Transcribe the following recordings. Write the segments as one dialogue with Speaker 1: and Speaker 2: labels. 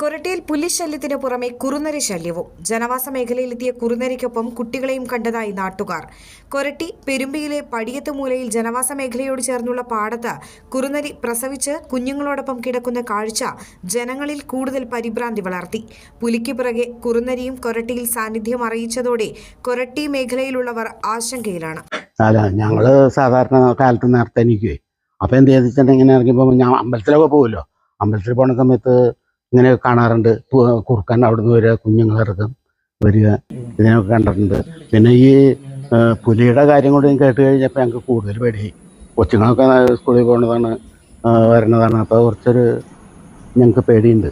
Speaker 1: കൊരട്ടിയിൽ പുലിശല്യത്തിന് പുറമെ കുറുനരി ശല്യവും. ജനവാസ മേഖലയിലെത്തിയ കുറുനരിക്കൊപ്പം കുട്ടികളെയും കണ്ടതായി നാട്ടുകാർ. കൊരട്ടി പെരുമ്പിയിലെ പടിയത്ത് മൂലയിൽ ജനവാസ മേഖലയോട് ചേർന്നുള്ള പാടത്ത് കുറുനരി പ്രസവിച്ച് കുഞ്ഞുങ്ങളോടൊപ്പം കിടക്കുന്ന കാഴ്ച ജനങ്ങളിൽ കൂടുതൽ പരിഭ്രാന്തി വളർത്തി. പുലിക്ക് പിറകെ കുറുനരിയും കൊരട്ടിയിൽ സാന്നിധ്യം അറിയിച്ചതോടെ കൊരട്ടി മേഖലയിലുള്ളവർ ആശങ്കയിലാണ്.
Speaker 2: അല്ല ഞങ്ങൾ സാധാരണ കാലത്ത് നേരത്തെ എണീക്കുവേ. അപ്പൊ എന്ത് ചെയ്തിട്ടുണ്ടെങ്കിൽ ഇങ്ങനെ ഇറങ്ങിയപ്പോ ഞാൻ അമ്പലത്തിലൊക്കെ പോകുമല്ലോ അമ്പലത്തിൽ പോണ സമയത്ത് ഇങ്ങനെ കാണാറുണ്ട്. കുറുക്കൻ അവിടുന്ന് വരിക കുഞ്ഞുങ്ങൾ ഇറക്കും വരിക ഇതിനൊക്കെ കണ്ടിട്ടുണ്ട്. പിന്നെ ഈ പുലിയുടെ കാര്യം കൂടി കേട്ട് കഴിഞ്ഞപ്പോൾ ഞങ്ങൾക്ക് കൂടുതൽ പേടിയായി കൊച്ചുങ്ങളൊക്കെ സ്കൂളിൽ പോകുന്നതാണ് വരണതാണ് അപ്പോൾ കുറച്ചൊരു ഞങ്ങൾക്ക് പേടിയുണ്ട്.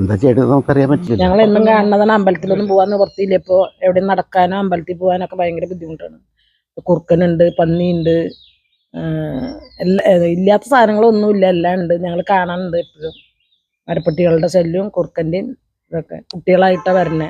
Speaker 2: എന്താ ചെയ്യേണ്ടത് നമുക്കറിയാൻ പറ്റില്ല.
Speaker 3: ഞങ്ങൾ എന്നും കാണുന്നതാണ് അമ്പലത്തിലൊന്നും പോകാൻ നിവർത്തിയില്ല ഇപ്പോൾ എവിടെ നടക്കാനോ അമ്പലത്തിൽ പോകാനൊക്കെ ഭയങ്കര ബുദ്ധിമുട്ടാണ്. കുറുക്കനുണ്ട് പന്നിയുണ്ട് എല്ലാ ഇല്ലാത്ത സാധനങ്ങളൊന്നുമില്ല. എല്ലാം ഉണ്ട്. ഞങ്ങൾ കാണാനുണ്ട് എപ്പോഴും. മരപ്പട്ടികളുടെ ശല്യവും കുറുക്കന്റെയും ഇതൊക്കെ കുട്ടികളായിട്ടാണ് വരണേ